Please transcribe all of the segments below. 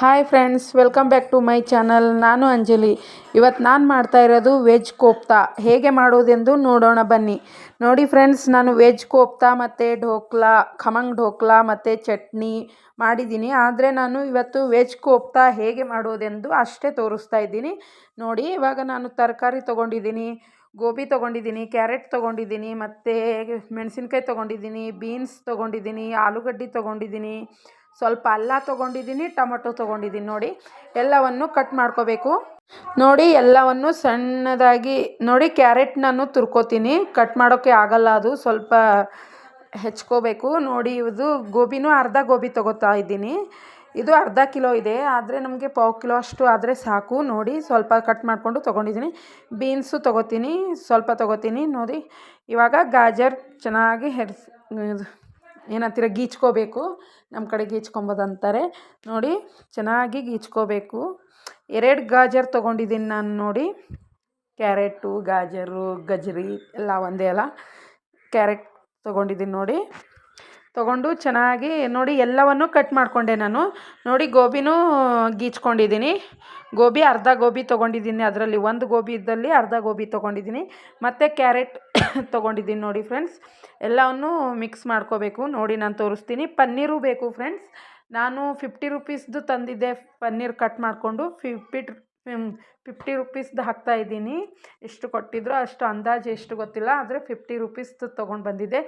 Hi friends welcome back to my channel ನಾನು ಅಂಜಲಿ. ಇವತ್ತು ನಾನು ಮಾಡ್ತಾ ಇರೋದು ವೆಜ್ ಕೋಪ್ತಾ. ಹೇಗೆ ಮಾಡೋದೆಂದು ನೋಡೋಣ ಬನ್ನಿ. ನೋಡಿ ಫ್ರೆಂಡ್ಸ್ ನಾನು ವೆಜ್ ಕೋಪ್ತಾ ಮತ್ತು ಢೋಕ್ಲಾ, ಖಮಂಗ್ ಢೋಕ್ಲಾ ಮತ್ತು ಚಟ್ನಿ ಮಾಡಿದ್ದೀನಿ. ಆದರೆ ನಾನು ಇವತ್ತು ವೆಜ್ ಕೋಪ್ತಾ ಹೇಗೆ ಮಾಡೋದೆಂದು ಅಷ್ಟೇ ತೋರಿಸ್ತಾ ಇದ್ದೀನಿ. ನೋಡಿ, ಇವಾಗ ನಾನು ತರಕಾರಿ ತೊಗೊಂಡಿದ್ದೀನಿ, ಗೋಬಿ ತೊಗೊಂಡಿದ್ದೀನಿ, ಕ್ಯಾರೆಟ್ ತೊಗೊಂಡಿದ್ದೀನಿ, ಮತ್ತು ಮೆಣಸಿನ್ಕಾಯಿ ತೊಗೊಂಡಿದ್ದೀನಿ, ಬೀನ್ಸ್ ತೊಗೊಂಡಿದ್ದೀನಿ, ಆಲೂಗಡ್ಡೆ ತೊಗೊಂಡಿದ್ದೀನಿ ಸ್ವಲ್ಪ ಅಲ್ಲ ತೊಗೊಂಡಿದ್ದೀನಿ, ಟೊಮೊಟೊ ತೊಗೊಂಡಿದ್ದೀನಿ ನೋಡಿ. ಎಲ್ಲವನ್ನು ಕಟ್ ಮಾಡ್ಕೋಬೇಕು. ನೋಡಿ, ಎಲ್ಲವನ್ನು ಸಣ್ಣದಾಗಿ, ನೋಡಿ ಕ್ಯಾರೆಟ್ ನಾನು ತುರ್ಕೋತೀನಿ. ಕಟ್ ಮಾಡೋಕ್ಕೆ ಆಗಲ್ಲ ಅದು, ಸ್ವಲ್ಪ ಹೆಚ್ಕೋಬೇಕು. ನೋಡಿ, ಇದು ಗೋಬಿನೂ ಅರ್ಧ ಗೋಬಿ ತೊಗೋತಾ ಇದ್ದೀನಿ. ಇದು ಅರ್ಧ ಕಿಲೋ ಇದೆ, ಆದರೆ ನಮಗೆ ಪಾವು ಕಿಲೋ ಅಷ್ಟು ಆದರೆ ಸಾಕು. ನೋಡಿ, ಸ್ವಲ್ಪ ಕಟ್ ಮಾಡಿಕೊಂಡು ತೊಗೊಂಡಿದ್ದೀನಿ. ಬೀನ್ಸು ತೊಗೋತೀನಿ, ಸ್ವಲ್ಪ ತೊಗೋತೀನಿ. ನೋಡಿ, ಇವಾಗ ಗಾಜರ್ ಚೆನ್ನಾಗಿ ಹೆರ್ಸ್ ಏನಂತೀರ ಗೀಚ್ಕೋಬೇಕು. ನಮ್ಮ ಕಡೆ ಗೀಚ್ಕೊಬೋದು ಅಂತಾರೆ ನೋಡಿ, ಚೆನ್ನಾಗಿ ಗೀಚ್ಕೋಬೇಕು. ಎರಡು ಗಾಜರ್ ತೊಗೊಂಡಿದ್ದೀನಿ ನಾನು ನೋಡಿ. ಕ್ಯಾರೆಟು, ಗಾಜರು, ಗಜ್ರಿ ಎಲ್ಲ ಒಂದೇ ಅಲ್ಲ. ಕ್ಯಾರೆಟ್ ತೊಗೊಂಡಿದ್ದೀನಿ ನೋಡಿ. ತೊಗೊಂಡು ಚೆನ್ನಾಗಿ ನೋಡಿ ಎಲ್ಲವನ್ನು ಕಟ್ ಮಾಡಿಕೊಂಡೆ ನಾನು. ನೋಡಿ ಗೋಬಿನೂ ಗೀಚ್ಕೊಂಡಿದ್ದೀನಿ. ಗೋಬಿ, ಅರ್ಧ ಗೋಬಿ ತೊಗೊಂಡಿದ್ದೀನಿ ಅದರಲ್ಲಿ. ಒಂದು ಗೋಬಿ ಇದ್ದಲ್ಲಿ ಅರ್ಧ ಗೋಬಿ ತೊಗೊಂಡಿದ್ದೀನಿ. ಮತ್ತು ಕ್ಯಾರೆಟ್ ತೊಗೊಂಡಿದ್ದೀನಿ ನೋಡಿ ಫ್ರೆಂಡ್ಸ್ ಎಲ್ಲವನ್ನು ಮಿಕ್ಸ್ ಮಾಡ್ಕೋಬೇಕು. ನೋಡಿ ನಾನು ತೋರಿಸ್ತೀನಿ. ಪನ್ನೀರು ಬೇಕು ಫ್ರೆಂಡ್ಸ್ ನಾನು ಫಿಫ್ಟಿ ರುಪೀಸ್ದು ತಂದಿದ್ದೆ ಪನ್ನೀರ್ ಕಟ್ ಮಾಡಿಕೊಂಡು. ಫಿಫ್ಟಿ ಫಿಫ್ಟಿ ರುಪೀಸ್ದು ಹಾಕ್ತಾ ಇದ್ದೀನಿ. ಎಷ್ಟು ಕೊಟ್ಟಿದ್ರು ಅಷ್ಟು ಅಂದಾಜು ಎಷ್ಟು ಗೊತ್ತಿಲ್ಲ, ಆದರೆ ಫಿಫ್ಟಿ ರುಪೀಸ್ದು ತೊಗೊಂಡು ಬಂದಿದ್ದೆ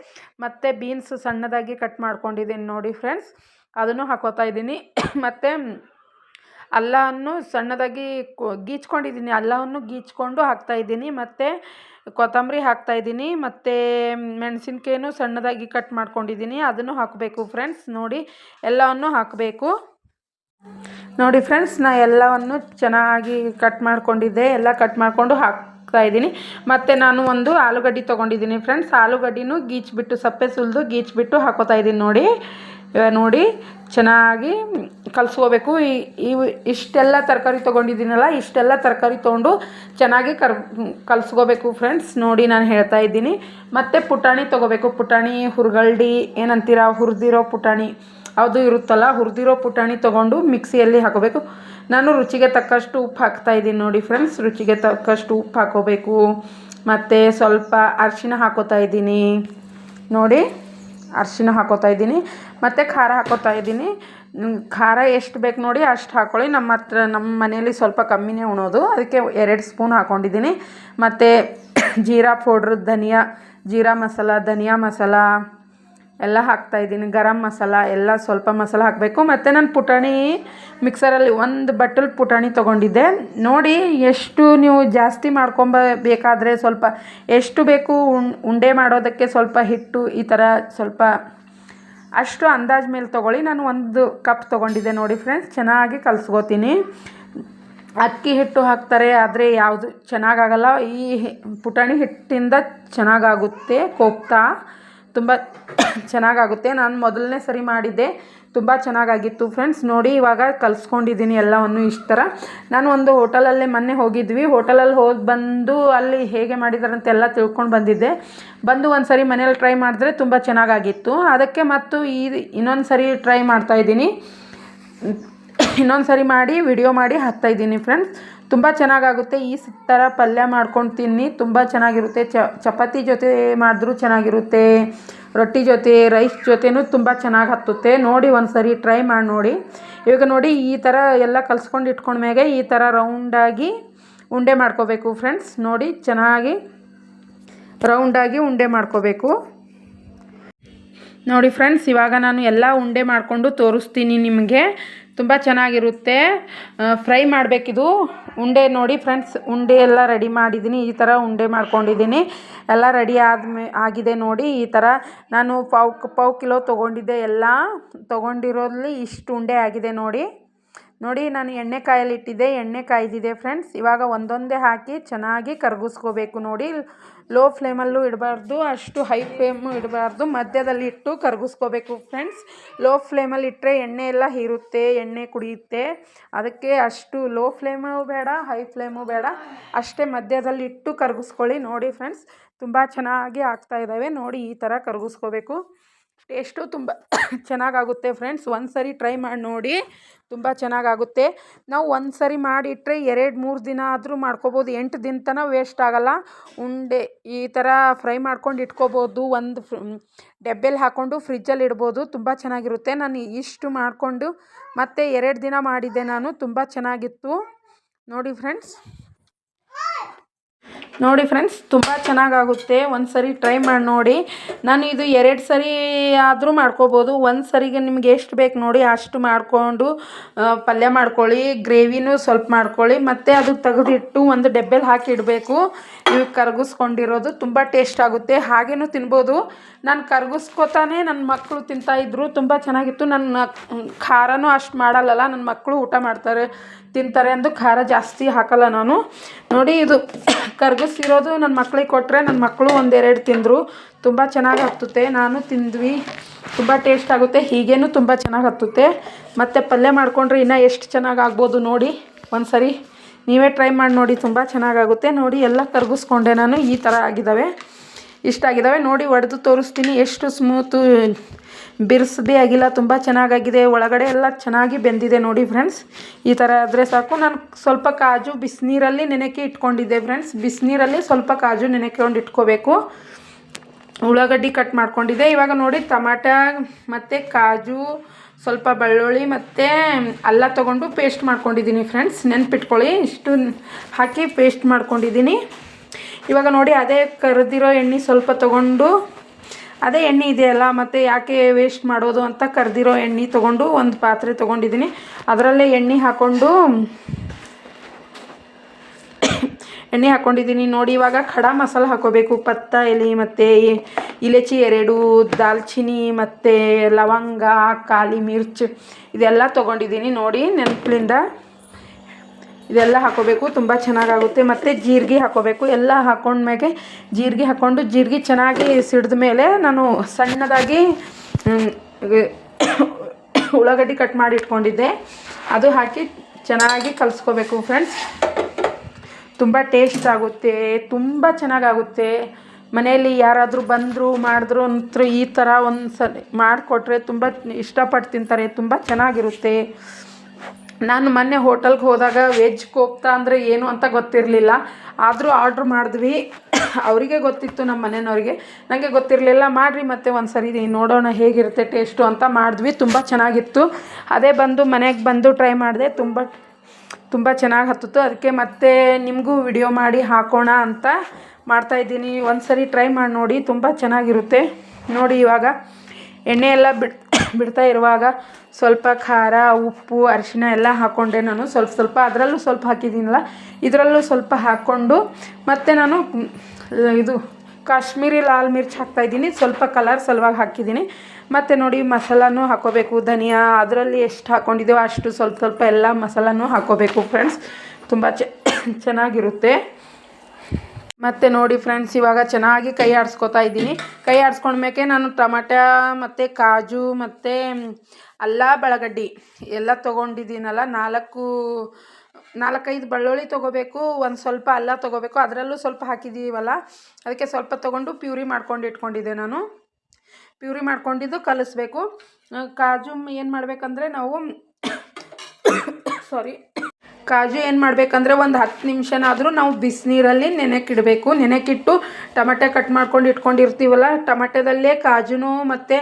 ಮತ್ತು ಬೀನ್ಸ್ ಸಣ್ಣದಾಗಿ ಕಟ್ ಮಾಡ್ಕೊಂಡಿದ್ದೀನಿ ನೋಡಿ ಫ್ರೆಂಡ್ಸ್. ಅದನ್ನು ಹಾಕೋತಾ ಇದ್ದೀನಿ. ಮತ್ತು ಅಲ್ಲವನ್ನು ಸಣ್ಣದಾಗಿ ಗೀಚ್ಕೊಂಡಿದ್ದೀನಿ. ಅಲ್ಲವನ್ನು ಗೀಚ್ಕೊಂಡು ಹಾಕ್ತಾ ಇದ್ದೀನಿ. ಮತ್ತು ಕೊತ್ತಂಬರಿ ಹಾಕ್ತಾ ಇದ್ದೀನಿ. ಮತ್ತು ಮೆಣಸಿನ್ಕಾಯಿನೂ ಸಣ್ಣದಾಗಿ ಕಟ್ ಮಾಡ್ಕೊಂಡಿದ್ದೀನಿ. ಅದನ್ನು ಹಾಕಬೇಕು ಫ್ರೆಂಡ್ಸ್. ನೋಡಿ ಎಲ್ಲವನ್ನು ಹಾಕಬೇಕು. ನೋಡಿ ಫ್ರೆಂಡ್ಸ್, ನಾ ಎಲ್ಲವನ್ನು ಚೆನ್ನಾಗಿ ಕಟ್ ಮಾಡ್ಕೊಂಡಿದ್ದೆ. ಎಲ್ಲ ಕಟ್ ಮಾಡಿಕೊಂಡು ಹಾಕ್ತಾ ಇದ್ದೀನಿ. ಮತ್ತು ನಾನು ಒಂದು ಆಲೂಗಡ್ಡೆ ತೊಗೊಂಡಿದ್ದೀನಿ ಫ್ರೆಂಡ್ಸ್. ಆಲೂಗಡ್ಡಿನೂ ಗೀಚ್ಬಿಟ್ಟು, ಸಪ್ಪೆ ಸುಲಿದು ಗೀಚ್ಬಿಟ್ಟು ಹಾಕೋತಾ ಇದ್ದೀನಿ ನೋಡಿ. ನೋಡಿ, ಚೆನ್ನಾಗಿ ಕಲಿಸ್ಕೋಬೇಕು. ಈ ಇಷ್ಟೆಲ್ಲ ತರಕಾರಿ ತೊಗೊಂಡಿದ್ದೀನಲ್ಲ, ಇಷ್ಟೆಲ್ಲ ತರಕಾರಿ ತೊಗೊಂಡು ಚೆನ್ನಾಗಿ ಕರ್ ಕಲಿಸ್ಕೋಬೇಕು ಫ್ರೆಂಡ್ಸ್. ನೋಡಿ ನಾನು ಹೇಳ್ತಾ ಇದ್ದೀನಿ. ಮತ್ತು ಪುಟಾಣಿ ತೊಗೋಬೇಕು. ಪುಟಾಣಿ, ಹುರ್ಗಳ್ಳಿ, ಏನಂತೀರ, ಹುರಿದಿರೋ ಪುಟಾಣಿ. ಅದು ಇರುತ್ತಲ್ಲ, ಹುರಿದಿರೋ ಪುಟಾಣಿ ತೊಗೊಂಡು ಮಿಕ್ಸಿಯಲ್ಲಿ ಹಾಕೋಬೇಕು. ನಾನು ರುಚಿಗೆ ತಕ್ಕಷ್ಟು ಉಪ್ಪು ಹಾಕ್ತಾಯಿದ್ದೀನಿ ನೋಡಿ ಫ್ರೆಂಡ್ಸ್ ರುಚಿಗೆ ತಕ್ಕಷ್ಟು ಉಪ್ಪು ಹಾಕೋಬೇಕು. ಮತ್ತು ಸ್ವಲ್ಪ ಅರಿಶಿನ ಹಾಕೋತಾ ಇದ್ದೀನಿ. ನೋಡಿ ಅರಿಶಿನ ಹಾಕೋತಾ ಇದ್ದೀನಿ. ಮತ್ತು ಖಾರ ಹಾಕೋತಾ ಇದ್ದೀನಿ. ಖಾರ ಎಷ್ಟು ಬೇಕು ನೋಡಿ ಅಷ್ಟು ಹಾಕ್ಕೊಳ್ಳಿ ನಮ್ಮ ಹತ್ರ, ನಮ್ಮ ಮನೆಯಲ್ಲಿ ಸ್ವಲ್ಪ ಕಮ್ಮಿನೇ ಉಣೋದು. ಅದಕ್ಕೆ ಎರಡು ಸ್ಪೂನ್ ಹಾಕ್ಕೊಂಡಿದ್ದೀನಿ ಮತ್ತು ಜೀರಾ ಪೌಡ್ರ್, ಧನಿಯಾ, ಜೀರಾ ಮಸಾಲ, ಧನಿಯಾ ಮಸಾಲ ಎಲ್ಲ ಹಾಕ್ತಾ ಇದ್ದೀನಿ. ಗರಂ ಮಸಾಲ ಎಲ್ಲ ಸ್ವಲ್ಪ ಮಸಾಲ ಹಾಕಬೇಕು. ಮತ್ತು ನಾನು ಪುಟಾಣಿ ಮಿಕ್ಸರಲ್ಲಿ ಒಂದು ಬಟ್ಟಲು ಪುಟಾಣಿ ತೊಗೊಂಡಿದ್ದೆ. ನೋಡಿ ಎಷ್ಟು ನೀವು ಜಾಸ್ತಿ ಮಾಡ್ಕೊಂಬ ಬೇಕಾದರೆ ಸ್ವಲ್ಪ ಎಷ್ಟು ಬೇಕು ಉಂಡೆ ಮಾಡೋದಕ್ಕೆ ಸ್ವಲ್ಪ ಹಿಟ್ಟು ಈ ಥರ ಸ್ವಲ್ಪ ಅಷ್ಟು ಅಂದಾಜು ಮೇಲೆ ತೊಗೊಳ್ಳಿ. ನಾನು ಒಂದು ಕಪ್ ತೊಗೊಂಡಿದ್ದೆ ನೋಡಿ ಫ್ರೆಂಡ್ಸ್ ಚೆನ್ನಾಗಿ ಕಲಿಸ್ಕೋತೀನಿ. ಅಕ್ಕಿ ಹಿಟ್ಟು ಹಾಕ್ತಾರೆ, ಆದರೆ ಯಾವುದು ಚೆನ್ನಾಗಾಗಲ್ಲ. ಈ ಪುಟಾಣಿ ಹಿಟ್ಟಿಂದ ಚೆನ್ನಾಗಾಗುತ್ತೆ ಕೋಫ್ತಾ ತುಂಬ ಚೆನ್ನಾಗಾಗುತ್ತೆ. ನಾನು ಮೊದಲನೇ ಸರಿ ಮಾಡಿದ್ದೆ. ತುಂಬ ಚೆನ್ನಾಗಾಗಿತ್ತು ಫ್ರೆಂಡ್ಸ್ ನೋಡಿ, ಇವಾಗ ಕಲಿಸ್ಕೊಂಡಿದ್ದೀನಿ ಎಲ್ಲವನ್ನು ಇಷ್ಟು ಥರ ನಾನು ಒಂದು ಹೋಟೆಲಲ್ಲೇ ಮೊನ್ನೆ ಹೋಗಿದ್ವಿ. ಹೋಟಲಲ್ಲಿ ಹೋಗಿ ಬಂದು ಅಲ್ಲಿ ಹೇಗೆ ಮಾಡಿದಾರಂತೆಲ್ಲ ತಿಳ್ಕೊಂಡು ಬಂದಿದ್ದೆ. ಬಂದು ಒಂದು ಸರಿ ಮನೇಲಿ ಟ್ರೈ ಮಾಡಿದ್ರೆ ತುಂಬ ಚೆನ್ನಾಗಾಗಿತ್ತು. ಅದಕ್ಕೆ ಮತ್ತು ಈ ಇನ್ನೊಂದು ಸರಿ ಟ್ರೈ ಮಾಡ್ತಾಯಿದ್ದೀನಿ ಇನ್ನೊಂದು ಸರಿ ಮಾಡಿ ವಿಡಿಯೋ ಮಾಡಿ ಹಾಕ್ತಾಯಿದ್ದೀನಿ ಫ್ರೆಂಡ್ಸ್ ತುಂಬ ಚೆನ್ನಾಗಾಗುತ್ತೆ. ಈ ಥರ ಪಲ್ಯ ಮಾಡ್ಕೊಂಡು ತಿನ್ನಿ ತುಂಬ ಚೆನ್ನಾಗಿರುತ್ತೆ. ಚಪಾತಿ ಜೊತೆ ಮಾಡಿದ್ರೂ ಚೆನ್ನಾಗಿರುತ್ತೆ. ರೊಟ್ಟಿ ಜೊತೆ, ರೈಸ್ ಜೊತೆನೂ ತುಂಬ ಚೆನ್ನಾಗಿ ಹತ್ತುತ್ತೆ. ನೋಡಿ ಒಂದು ಸರಿ ಟ್ರೈ ಮಾಡಿ ನೋಡಿ. ಇವಾಗ ನೋಡಿ ಈ ಥರ ಎಲ್ಲ ಕಲ್ಸ್ಕೊಂಡು ಇಟ್ಕೊಂಡ್ಮೇಲೆ ಈ ಥರ ರೌಂಡಾಗಿ ಉಂಡೆ ಮಾಡ್ಕೋಬೇಕು ಫ್ರೆಂಡ್ಸ್ ನೋಡಿ ಚೆನ್ನಾಗಿ ರೌಂಡಾಗಿ ಉಂಡೆ ಮಾಡ್ಕೋಬೇಕು. ನೋಡಿ ಫ್ರೆಂಡ್ಸ್ ಇವಾಗ ನಾನು ಎಲ್ಲ ಉಂಡೆ ಮಾಡಿಕೊಂಡು ತೋರಿಸ್ತೀನಿ ನಿಮಗೆ. ತುಂಬ ಚೆನ್ನಾಗಿರುತ್ತೆ. ಫ್ರೈ ಮಾಡಬೇಕಿದು. ಉಂಡೆ ನೋಡಿ ಫ್ರೆಂಡ್ಸ್, ಉಂಡೆ ಎಲ್ಲ ರೆಡಿ ಮಾಡಿದ್ದೀನಿ. ಈ ಥರ ಉಂಡೆ ಮಾಡ್ಕೊಂಡಿದ್ದೀನಿ. ಎಲ್ಲ ರೆಡಿ ಆದ್ಮೇ, ಆಗಿದೆ ನೋಡಿ ಈ ಥರ ನಾನು ಪಾವು ಪಾವು ಕಿಲೋ ತೊಗೊಂಡಿದ್ದೆ ಎಲ್ಲ. ತೊಗೊಂಡಿರೋದ್ರಲ್ಲಿ ಇಷ್ಟು ಉಂಡೆ ಆಗಿದೆ ನೋಡಿ. ನೋಡಿ, ನಾನು ಎಣ್ಣೆ ಕಾಯಲ್ಲಿ ಇಟ್ಟಿದ್ದೆ. ಎಣ್ಣೆ ಕಾಯ್ದಿದೆ ಫ್ರೆಂಡ್ಸ್. ಇವಾಗ ಒಂದೊಂದೇ ಹಾಕಿ ಚೆನ್ನಾಗಿ ಕರಗಿಸ್ಕೋಬೇಕು ನೋಡಿ. ಲೋ ಫ್ಲೇಮಲ್ಲೂ ಇಡಬಾರ್ದು, ಅಷ್ಟು ಹೈ ಫ್ಲೇಮು ಇಡಬಾರ್ದು. ಮಧ್ಯದಲ್ಲಿ ಇಟ್ಟು ಕರಗಿಸ್ಕೋಬೇಕು ಫ್ರೆಂಡ್ಸ್. ಲೋ ಫ್ಲೇಮಲ್ಲಿ ಇಟ್ಟರೆ ಎಣ್ಣೆ ಎಲ್ಲ ಹೀರುತ್ತೆ, ಎಣ್ಣೆ ಕುಡಿಯುತ್ತೆ. ಅದಕ್ಕೆ ಅಷ್ಟು ಲೋ ಫ್ಲೇಮೂ ಬೇಡ, ಹೈ ಫ್ಲೇಮು ಬೇಡ. ಅಷ್ಟೇ ಮಧ್ಯದಲ್ಲಿ ಇಟ್ಟು ಕರಗಿಸ್ಕೊಳ್ಳಿ. ನೋಡಿ ಫ್ರೆಂಡ್ಸ್, ತುಂಬ ಚೆನ್ನಾಗಿ ಆಗ್ತಾ ಇದ್ದಾವೆ. ನೋಡಿ ಈ ಥರ ಕರಗಿಸ್ಕೋಬೇಕು. ಟೇಸ್ಟು ತುಂಬ ಚೆನ್ನಾಗಾಗುತ್ತೆ ಫ್ರೆಂಡ್ಸ್. ಒಂದು ಸರಿ ಟ್ರೈ ಮಾಡಿ ನೋಡಿ ತುಂಬ ಚೆನ್ನಾಗಾಗುತ್ತೆ. ನಾವು ಒಂದು ಸರಿ ಮಾಡಿಟ್ರೆ ಎರಡು, ಮೂರು ದಿನ ಆದರೂ ಮಾಡ್ಕೋಬೋದು. ಎಂಟು ದಿನ ತನಕ ವೇಸ್ಟ್ ಆಗೋಲ್ಲ. ಉಂಡೆ ಈ ಥರ ಫ್ರೈ ಮಾಡ್ಕೊಂಡು ಇಟ್ಕೋಬೋದು. ಒಂದು ಡಬ್ಬೆಲಿ ಹಾಕ್ಕೊಂಡು ಫ್ರಿಜ್ಜಲ್ಲಿ ಇಡ್ಬೋದು. ತುಂಬ ಚೆನ್ನಾಗಿರುತ್ತೆ. ನಾನು ಇಷ್ಟು ಮಾಡಿಕೊಂಡು ಮತ್ತೆ ಎರಡು ದಿನ ಮಾಡಿದ್ದೆ ನಾನು. ತುಂಬ ಚೆನ್ನಾಗಿತ್ತು. ನೋಡಿ ಫ್ರೆಂಡ್ಸ್. ನೋಡಿ ಫ್ರೆಂಡ್ಸ್ ತುಂಬ ಚೆನ್ನಾಗಾಗುತ್ತೆ. ಒಂದು ಸರಿ ಟ್ರೈ ಮಾಡಿ ನೋಡಿ. ನಾನು ಇದು ಎರಡು ಸರಿ ಆದರೂ ಮಾಡ್ಕೋಬೋದು. ಒಂದು ಸರಿಗೆ ನಿಮ್ಗೆ ಎಷ್ಟು ಬೇಕು ನೋಡಿ, ಅಷ್ಟು ಮಾಡಿಕೊಂಡು ಪಲ್ಯ ಮಾಡ್ಕೊಳ್ಳಿ, ಗ್ರೇವಿನೂ ಸ್ವಲ್ಪ ಮಾಡ್ಕೊಳ್ಳಿ, ಮತ್ತು ಅದು ತೆಗೆದಿಟ್ಟು ಒಂದು ಡಬ್ಬೆಲಿ ಹಾಕಿ ಇಡಬೇಕು. ಇವು ಕರಗಿಸ್ಕೊಂಡಿರೋದು ತುಂಬ ಟೇಸ್ಟ್ ಆಗುತ್ತೆ. ಹಾಗೇನೂ ತಿನ್ಬೋದು. ನಾನು ಕರಗಿಸ್ಕೊತಾನೆ ನನ್ನ ಮಕ್ಕಳು ತಿಂತಾಯಿದ್ರು ತುಂಬ ಚೆನ್ನಾಗಿತ್ತು. ನನ್ನ ಖಾರನೂ ಅಷ್ಟು ಮಾಡಲ್ಲಲ್ಲ ನನ್ನ ಮಕ್ಕಳು ಊಟ ಮಾಡ್ತಾರೆ. ತಿಂತಾರೆ ಅಂದು ಖಾರ ಜಾಸ್ತಿ ಹಾಕಲ್ಲ ನಾನು. ನೋಡಿ ಇದು ಕರ್ಗಿಸಿರೋದು ನನ್ನ ಮಕ್ಳಿಗೆ ಕೊಟ್ಟರೆ ನನ್ನ ಮಕ್ಕಳು ಒಂದೆರಡು ತಿಂದರು. ತುಂಬ ಚೆನ್ನಾಗಿ ಹತ್ತುತ್ತೆ. ನಾನು ತಿಂದ್ವಿ. ತುಂಬ ಟೇಸ್ಟ್ ಆಗುತ್ತೆ. ಹೀಗೇನು ತುಂಬ ಚೆನ್ನಾಗಿ ಹತ್ತುತ್ತೆ. ಮತ್ತು ಪಲ್ಯ ಮಾಡಿಕೊಂಡ್ರೆ ಇನ್ನೂ ಎಷ್ಟು ಚೆನ್ನಾಗಿ ಆಗ್ಬೋದು ನೋಡಿ. ಒಂದು ಸರಿ ನೀವೇ ಟ್ರೈ ಮಾಡಿ ನೋಡಿ. ತುಂಬ ಚೆನ್ನಾಗಾಗುತ್ತೆ ನೋಡಿ ಎಲ್ಲ ಕರ್ಗಿಸ್ಕೊಂಡೆ ನಾನು. ಈ ಥರ ಆಗಿದ್ದಾವೆ ಇಷ್ಟ ಆಗಿದ್ದಾವೆ ನೋಡಿ, ಒಡೆದು ತೋರಿಸ್ತೀನಿ. ಎಷ್ಟು ಸ್ಮೂತು ಬಿರ್ಸ್ದೇ ಆಗಿಲ್ಲ, ತುಂಬ ಚೆನ್ನಾಗಾಗಿದೆ. ಒಳಗಡೆ ಎಲ್ಲ ಚೆನ್ನಾಗಿ ಬೆಂದಿದೆ ನೋಡಿ ಫ್ರೆಂಡ್ಸ್ ಈ ಥರ ಆದರೆ ಸಾಕು. ನಾನು ಸ್ವಲ್ಪ ಕಾಜು ಬಿಸಿನೀರಲ್ಲಿ ನೆನೆಕೆ ಇಟ್ಕೊಂಡಿದ್ದೆ ಫ್ರೆಂಡ್ಸ್ ಬಿಸಿನೀರಲ್ಲಿ ಸ್ವಲ್ಪ ಕಾಜು ನೆನೆಕೊಂಡು ಇಟ್ಕೋಬೇಕು. ಉಳ್ಳಾಗಡ್ಡಿ ಕಟ್ ಮಾಡ್ಕೊಂಡಿದ್ದೆ. ಇವಾಗ ನೋಡಿ ಟಮಾಟ, ಮತ್ತು ಕಾಜು, ಸ್ವಲ್ಪ ಬೆಳ್ಳುಳ್ಳಿ, ಮತ್ತು ಅಲ್ಲ ತೊಗೊಂಡು ಪೇಸ್ಟ್ ಮಾಡ್ಕೊಂಡಿದ್ದೀನಿ ಫ್ರೆಂಡ್ಸ್ ನೆನ್ಪಿಟ್ಕೊಳ್ಳಿ. ಇಷ್ಟು ಹಾಕಿ ಪೇಸ್ಟ್ ಮಾಡ್ಕೊಂಡಿದ್ದೀನಿ. ಇವಾಗ ನೋಡಿ ಅದೇ ಕರೆದಿರೋ ಎಣ್ಣೆ ಸ್ವಲ್ಪ ತೊಗೊಂಡು ಅದೇ ಎಣ್ಣೆ ಇದೆಯಲ್ಲ, ಮತ್ತು ಯಾಕೆ ವೇಸ್ಟ್ ಮಾಡೋದು ಅಂತ ಕರೆದಿರೋ ಎಣ್ಣೆ ತೊಗೊಂಡು ಒಂದು ಪಾತ್ರೆ ತೊಗೊಂಡಿದ್ದೀನಿ. ಅದರಲ್ಲೇ ಎಣ್ಣೆ ಹಾಕ್ಕೊಂಡು ಎಣ್ಣೆ ಹಾಕ್ಕೊಂಡಿದ್ದೀನಿ ನೋಡಿ, ಇವಾಗ ಖಡಾ ಮಸಾಲ ಹಾಕೋಬೇಕು. ಪತ್ತ, ಎಲೆ, ಮತ್ತು ಇಲಚಿ ಎರಡು, ದಾಲ್ಚಿನಿ, ಮತ್ತು ಲವಂಗ ಕಾಲಿ ಮಿರ್ಚ್ ಇದೆಲ್ಲ ತೊಗೊಂಡಿದ್ದೀನಿ. ನೋಡಿ, ನೆನಪಿಂದ ಇದೆಲ್ಲ ಹಾಕೋಬೇಕು, ತುಂಬ ಚೆನ್ನಾಗಾಗುತ್ತೆ. ಮತ್ತು ಜೀರಿಗೆ ಹಾಕೋಬೇಕು. ಎಲ್ಲ ಹಾಕೊಂಡ್ಮೇಲೆ ಜೀರಿಗೆ ಹಾಕ್ಕೊಂಡು, ಜೀರಿಗೆ ಚೆನ್ನಾಗಿ ಸಿಡಿದ ಮೇಲೆ ನಾನು ಸಣ್ಣದಾಗಿ ಉಳ್ಳಾಗಡ್ಡಿ ಕಟ್ ಮಾಡಿ ಇಟ್ಕೊಂಡಿದ್ದೆ. ಅದು ಹಾಕಿ ಚೆನ್ನಾಗಿ ಕಲಿಸ್ಕೋಬೇಕು ಫ್ರೆಂಡ್ಸ್ ತುಂಬ ಟೇಸ್ಟ್ ಆಗುತ್ತೆ, ತುಂಬ ಚೆನ್ನಾಗಾಗುತ್ತೆ. ಮನೆಯಲ್ಲಿ ಯಾರಾದರೂ ಬಂದರು, ಮಾಡಿದ್ರು ಅಂತೂ ಈ ಥರ ಒಂದು ಸಲ ಮಾಡಿಕೊಟ್ರೆ ತುಂಬ ಇಷ್ಟಪಟ್ಟು ತಿಂತಾರೆ, ತುಂಬ ಚೆನ್ನಾಗಿರುತ್ತೆ. ನಾನು ಮೊನ್ನೆ ಹೋಟೆಲ್ಗೆ ಹೋದಾಗ ವೆಜ್ ಕೋಫ್ತಾ ಅಂದರೆ ಏನು ಅಂತ ಗೊತ್ತಿರಲಿಲ್ಲ. ಆದರೂ ಆರ್ಡ್ರ್ ಮಾಡಿದ್ವಿ. ಅವರಿಗೆ ಗೊತ್ತಿತ್ತು ನಮ್ಮ ಮನೆಯವ್ರಿಗೆ. ನನಗೆ ಗೊತ್ತಿರಲಿಲ್ಲ, ಮಾಡಿರಿ ಮತ್ತೆ ಒಂದು ಸರಿ ನೋಡೋಣ ಹೇಗಿರುತ್ತೆ ಟೇಸ್ಟು ಅಂತ ಮಾಡಿದ್ವಿ. ತುಂಬ ಚೆನ್ನಾಗಿತ್ತು. ಅದೇ ಬಂದು ಮನೆಗೆ ಬಂದು ಟ್ರೈ ಮಾಡಿದೆ, ತುಂಬ ತುಂಬ ಚೆನ್ನಾಗಿ ಹತ್ತಿತ್ತು. ಅದಕ್ಕೆ ಮತ್ತೆ ನಿಮಗೂ ವಿಡಿಯೋ ಮಾಡಿ ಹಾಕೋಣ ಅಂತ ಮಾಡ್ತಾಯಿದ್ದೀನಿ ಒಂದು ಸರಿ ಟ್ರೈ ಮಾಡಿ ನೋಡಿ, ತುಂಬ ಚೆನ್ನಾಗಿರುತ್ತೆ. ನೋಡಿ ಇವಾಗ, ಎಣ್ಣೆ ಎಲ್ಲ ಬಿಡ್, ಬಿಡ್ತಾ ಇರುವಾಗ ಸ್ವಲ್ಪ ಖಾರ, ಉಪ್ಪು ಅರಿಶಿನ ಎಲ್ಲ ಹಾಕ್ಕೊಂಡೆ ನಾನು. ಸ್ವಲ್ಪ ಸ್ವಲ್ಪ ಅದರಲ್ಲೂ ಸ್ವಲ್ಪ ಹಾಕಿದ್ದೀನಲ್ಲ, ಇದರಲ್ಲೂ ಸ್ವಲ್ಪ ಹಾಕ್ಕೊಂಡು ಮತ್ತು ನಾನು ಇದು ಕಾಶ್ಮೀರಿ ಲಾಲ್ ಮಿರ್ಚ್ ಹಾಕ್ತಾಯಿದ್ದೀನಿ ಸ್ವಲ್ಪ ಕಲರ್ ಸಲುವಾಗಿ ಹಾಕಿದ್ದೀನಿ. ಮತ್ತು ನೋಡಿ, ಮಸಾಲನೂ ಹಾಕೋಬೇಕು. ಧನಿಯಾ, ಅದರಲ್ಲಿ ಎಷ್ಟು ಹಾಕ್ಕೊಂಡಿದ್ದೀವೋ ಅಷ್ಟು ಸ್ವಲ್ಪ ಸ್ವಲ್ಪ ಎಲ್ಲ ಮಸಾಲನೂ ಹಾಕೋಬೇಕು, ಫ್ರೆಂಡ್ಸ್. ತುಂಬ ಚೆನ್ನಾಗಿರುತ್ತೆ. ಮತ್ತು ನೋಡಿ ಫ್ರೆಂಡ್ಸ್ ಇವಾಗ ಚೆನ್ನಾಗಿ ಕೈ ಆಡಿಸ್ಕೊತಾ ಇದ್ದೀನಿ. ಕೈ ಆಡಿಸ್ಕೊಂಡ್ಮೇಕೆ ನಾನು ಟಮಾಟ, ಮತ್ತು ಕಾಜು, ಮತ್ತು ಅಲ್ಲ, ಬಳಗಡ್ಡಿ ಎಲ್ಲ ತೊಗೊಂಡಿದ್ದೀನಲ್ಲ. ನಾಲ್ಕು, ನಾಲ್ಕೈದು ಬೆಳ್ಳುಳ್ಳಿ ತೊಗೋಬೇಕು, ಒಂದು ಸ್ವಲ್ಪ ಅಲ್ಲ ತೊಗೋಬೇಕು. ಅದರಲ್ಲೂ ಸ್ವಲ್ಪ ಹಾಕಿದ್ದೀವಲ್ಲ ಅದಕ್ಕೆ ಸ್ವಲ್ಪ ತೊಗೊಂಡು ಪ್ಯೂರಿ ಮಾಡ್ಕೊಂಡು ಇಟ್ಕೊಂಡಿದ್ದೆ ನಾನು. ಪ್ಯೂರಿ ಮಾಡ್ಕೊಂಡಿದ್ದು ಕಲಿಸ್ಬೇಕು. ಕಾಜು, ಏನು ಮಾಡಬೇಕಂದ್ರೆ ನಾವು ಸಾರಿ ಕಾಜು ಏನು ಮಾಡಬೇಕಂದ್ರೆ ಒಂದು ಹತ್ತು ನಿಮಿಷನಾದರೂ ನಾವು ಬಿಸಿನೀರಲ್ಲಿ ನೆನೆಕಿಡಬೇಕು. ನೆನೆಕ್ಕಿಟ್ಟು ಟಮಟೆ ಕಟ್ ಮಾಡ್ಕೊಂಡು ಇಟ್ಕೊಂಡಿರ್ತೀವಲ್ಲ, ಟಮಟೆದಲ್ಲೇ ಕಾಜುನೂ ಮತ್ತು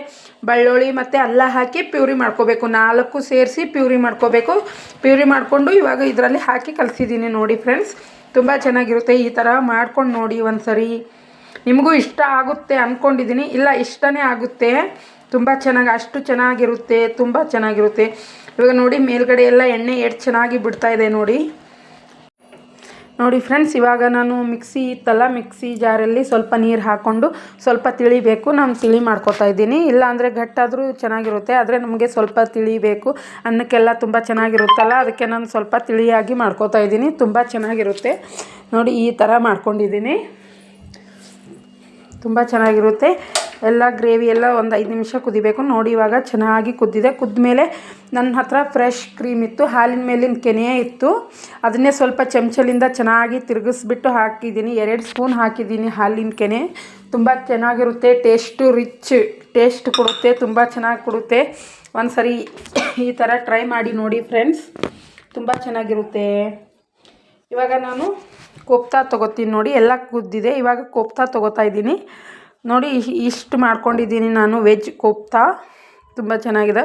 ಬೆಳ್ಳುಳ್ಳಿ ಮತ್ತು ಅಲ್ಲ ಹಾಕಿ ಪ್ಯೂರಿ ಮಾಡ್ಕೋಬೇಕು. ನಾಲ್ಕು ಸೇರಿಸಿ ಪ್ಯೂರಿ ಮಾಡ್ಕೋಬೇಕು. ಪ್ಯೂರಿ ಮಾಡಿಕೊಂಡು ಇವಾಗ ಇದರಲ್ಲಿ ಹಾಕಿ ಕಲಿಸಿದ್ದೀನಿ ನೋಡಿ ಫ್ರೆಂಡ್ಸ್. ತುಂಬ ಚೆನ್ನಾಗಿರುತ್ತೆ ಈ ಥರ ಮಾಡ್ಕೊಂಡು ನೋಡಿ ಒಂದು ಸರಿ ನಿಮಗೂ ಇಷ್ಟ ಆಗುತ್ತೆ ಅಂದ್ಕೊಂಡಿದ್ದೀನಿ ಇಲ್ಲ, ಇಷ್ಟನೇ ಆಗುತ್ತೆ. ತುಂಬ ಚೆನ್ನಾಗಿ, ಅಷ್ಟು ಚೆನ್ನಾಗಿರುತ್ತೆ, ತುಂಬ ಚೆನ್ನಾಗಿರುತ್ತೆ. ಇವಾಗ ನೋಡಿ, ಮೇಲ್ಗಡೆ ಎಲ್ಲ ಎಣ್ಣೆ ಎಷ್ಟು ಚೆನ್ನಾಗಿ ಬಿಡ್ತಾ ಇದೆ ನೋಡಿ. ನೋಡಿ ಫ್ರೆಂಡ್ಸ್ ಇವಾಗ ನಾನು ಮಿಕ್ಸಿ ಇತ್ತಲ್ಲ, ಮಿಕ್ಸಿ ಜಾರಲ್ಲಿ ಸ್ವಲ್ಪ ನೀರು ಹಾಕ್ಕೊಂಡು ಸ್ವಲ್ಪ ತಿಳಿಬೇಕು ನಾನು ತಿಳಿ ಮಾಡ್ಕೊತಾ ಇದ್ದೀನಿ. ಇಲ್ಲಾಂದರೆ ಗಟ್ಟಾದರೂ ಚೆನ್ನಾಗಿರುತ್ತೆ, ಆದರೆ ನಮಗೆ ಸ್ವಲ್ಪ ತಿಳಿಬೇಕು ಅನ್ನಕ್ಕೆಲ್ಲ ತುಂಬ ಚೆನ್ನಾಗಿರುತ್ತಲ್ಲ, ಅದಕ್ಕೆ ನಾನು ಸ್ವಲ್ಪ ತಿಳಿಯಾಗಿ ಮಾಡ್ಕೋತಾ ಇದ್ದೀನಿ. ತುಂಬ ಚೆನ್ನಾಗಿರುತ್ತೆ. ನೋಡಿ ಈ ಥರ ಮಾಡ್ಕೊಂಡಿದ್ದೀನಿ. ತುಂಬ ಚೆನ್ನಾಗಿರುತ್ತೆ. ಎಲ್ಲ ಗ್ರೇವಿ ಎಲ್ಲ ಒಂದು ಐದು ನಿಮಿಷ ಕುದಿಬೇಕು. ನೋಡಿ ಇವಾಗ ಚೆನ್ನಾಗಿ ಕುದ್ದಿದೆ. ಕುದ್ದ ಮೇಲೆ ನನ್ನ ಹತ್ರ ಫ್ರೆಶ್ ಕ್ರೀಮ್ ಇತ್ತು. ಹಾಲಿನ ಮೇಲಿನ ಕೆನೆಯೇ ಇತ್ತು. ಅದನ್ನೇ ಸ್ವಲ್ಪ ಚಮಚಲಿಂದ ಚೆನ್ನಾಗಿ ತಿರುಗಿಸ್ಬಿಟ್ಟು ಹಾಕಿದ್ದೀನಿ. ಎರಡು ಸ್ಪೂನ್ ಹಾಕಿದ್ದೀನಿ ಹಾಲಿನ ಕೆನೆ. ತುಂಬ ಚೆನ್ನಾಗಿರುತ್ತೆ. Taste rich. ಟೇಸ್ಟ್ ಕೊಡುತ್ತೆ. ತುಂಬ ಚೆನ್ನಾಗಿ ಕೊಡುತ್ತೆ. ಒಂದು ಸರಿ ಈ ಥರ ಟ್ರೈ ಮಾಡಿ ನೋಡಿ ಫ್ರೆಂಡ್ಸ್. ತುಂಬ ಚೆನ್ನಾಗಿರುತ್ತೆ. ಇವಾಗ ನಾನು ಕೋಪ್ತಾ ತೊಗೋತೀನಿ ನೋಡಿ. ಎಲ್ಲ ಕುದ್ದಿದೆ. ಇವಾಗ ಕೋಪ್ತಾ ತೊಗೋತಾ ಇದ್ದೀನಿ. ನೋಡಿ ಇಷ್ಟು ಮಾಡ್ಕೊಂಡಿದ್ದೀನಿ ನಾನು ವೆಜ್ ಕೋಪ್ತಾ. ತುಂಬ ಚೆನ್ನಾಗಿದೆ.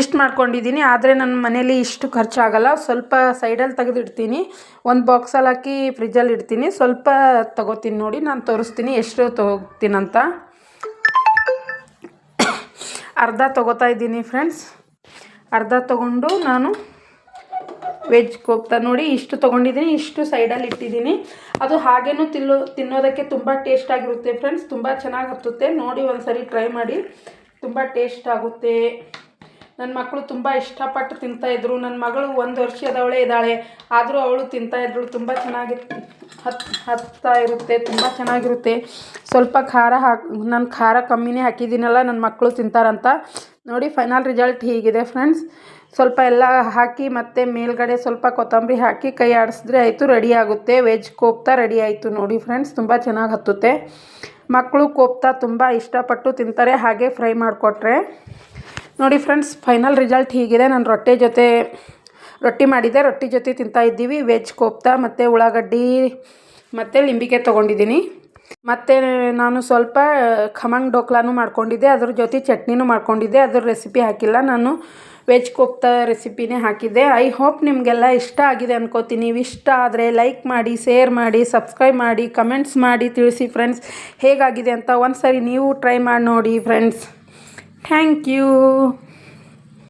ಇಷ್ಟು ಮಾಡ್ಕೊಂಡಿದ್ದೀನಿ, ಆದರೆ ನನ್ನ ಮನೇಲಿ ಇಷ್ಟು ಖರ್ಚಾಗಲ್ಲ. ಸ್ವಲ್ಪ ಸೈಡಲ್ಲಿ ತೆಗೆದಿಡ್ತೀನಿ. ಒಂದು ಬಾಕ್ಸಲ್ಲಿ ಹಾಕಿ ಫ್ರಿಜ್ಜಲ್ಲಿ ಇಡ್ತೀನಿ. ಸ್ವಲ್ಪ ತಗೋತೀನಿ ನೋಡಿ, ನಾನು ತೋರಿಸ್ತೀನಿ ಎಷ್ಟು ತೊಗೋತೀನಂತ. ಅರ್ಧ ತೊಗೋತಾ ಇದ್ದೀನಿ ಫ್ರೆಂಡ್ಸ್ ಅರ್ಧ ತೊಗೊಂಡು ನಾನು ವೆಜ್ ಕೋಪ್ತಾ ನೋಡಿ, ಇಷ್ಟು ತೊಗೊಂಡಿದ್ದೀನಿ, ಇಷ್ಟು ಸೈಡಲ್ಲಿ ಇಟ್ಟಿದ್ದೀನಿ. ಅದು ಹಾಗೇನೂ ತಿಲ್ಲೋ ತಿನ್ನೋದಕ್ಕೆ ತುಂಬ ಟೇಸ್ಟ್ ಆಗಿರುತ್ತೆ ಫ್ರೆಂಡ್ಸ್ ತುಂಬ ಚೆನ್ನಾಗಿ ಹತ್ತುತ್ತೆ. ನೋಡಿ ಒಂದು ಸರಿ ಟ್ರೈ ಮಾಡಿ, ತುಂಬ ಟೇಸ್ಟ್ ಆಗುತ್ತೆ. ನನ್ನ ಮಕ್ಕಳು ತುಂಬ ಇಷ್ಟಪಟ್ಟು ತಿಂತಾಯಿದ್ರು ನನ್ನ ಮಗಳು ಒಂದು ವರ್ಷದವಳೇ ಇದ್ದಾಳೆ, ಆದರೂ ಅವಳು ತಿಂತಾಯಿದ್ರು ತುಂಬ ಚೆನ್ನಾಗಿ ಹತ್, ಹತ್ತಾ ಇರುತ್ತೆ, ತುಂಬ ಚೆನ್ನಾಗಿರುತ್ತೆ. ಸ್ವಲ್ಪ ಖಾರ ಹಾಕಿ, ನಾನು ಖಾರ ಕಮ್ಮಿನೇ ಹಾಕಿದ್ದೀನಲ್ಲ ನನ್ನ ಮಕ್ಕಳು ತಿಂತಾರಂತ. ನೋಡಿ ಫೈನಲ್ ರಿಸಲ್ಟ್ ಹೀಗಿದೆ ಫ್ರೆಂಡ್ಸ್ ಸ್ವಲ್ಪ ಎಲ್ಲ ಹಾಕಿ ಮತ್ತೆ ಮೇಲ್ಗಡೆ ಸ್ವಲ್ಪ ಕೊತ್ತಂಬರಿ ಹಾಕಿ ಕೈ ಆಡಿಸಿದ್ರೆ ಆಯಿತು, ರೆಡಿ ಆಗುತ್ತೆ. ವೆಜ್ ಕೋಪ್ತಾ ರೆಡಿ ಆಯಿತು ನೋಡಿ ಫ್ರೆಂಡ್ಸ್ ತುಂಬ ಚೆನ್ನಾಗಿ ಹತ್ತುತ್ತೆ. ಮಕ್ಕಳು ಕೋಪ್ತಾ ತುಂಬ ಇಷ್ಟಪಟ್ಟು ತಿಂತಾರೆ, ಹಾಗೆ ಫ್ರೈ ಮಾಡಿಕೊಟ್ರೆ. ನೋಡಿ ಫ್ರೆಂಡ್ಸ್ ಫೈನಲ್ ರಿಸಲ್ಟ್ ಹೀಗಿದೆ. ನಾನು ರೊಟ್ಟೆ ಜೊತೆ, ರೊಟ್ಟಿ ಮಾಡಿದೆ ರೊಟ್ಟಿ ಜೊತೆ ತಿಂತಾ ಇದ್ದೀವಿ. ವೆಜ್ ಕೋಪ್ತಾ ಮತ್ತು ಉಳ್ಳಾಗಡ್ಡಿ ಮತ್ತು ಲಿಂಬಿಕೆ ತೊಗೊಂಡಿದ್ದೀನಿ. ಮತ್ತು ನಾನು ಸ್ವಲ್ಪ ಖಮಂಗ್ ಡೋಕ್ಲಾನು ಮಾಡ್ಕೊಂಡಿದ್ದೆ, ಅದ್ರ ಜೊತೆ ಚಟ್ನಿನೂ ಮಾಡ್ಕೊಂಡಿದ್ದೆ, ಅದ್ರ ರೆಸಿಪಿ ಹಾಕಿಲ್ಲ, ನಾನು ವೆಜ್ ರೆಸಿಪಿನೇ ಹಾಕಿದ್ದೆ. ಐ ಹೋಪ್ ನಿಮಗೆಲ್ಲ ಇಷ್ಟ ಆಗಿದೆ ಅನ್ಕೋತೀನಿ. ಇಷ್ಟ ಆದರೆ ಲೈಕ್ ಮಾಡಿ ಶೇರ್ ಮಾಡಿ ಸಬ್ಸ್ಕ್ರೈಬ್ ಮಾಡಿ ಕಮೆಂಟ್ಸ್ ಮಾಡಿ, ತಿಳಿಸಿ ಫ್ರೆಂಡ್ಸ್ ಹೇಗಾಗಿದೆ ಅಂತ ಒಂದು ಸಾರಿ ನೀವು ಟ್ರೈ ಮಾಡಿ ನೋಡಿ ಫ್ರೆಂಡ್ಸ್ ಥ್ಯಾಂಕ್ ಯು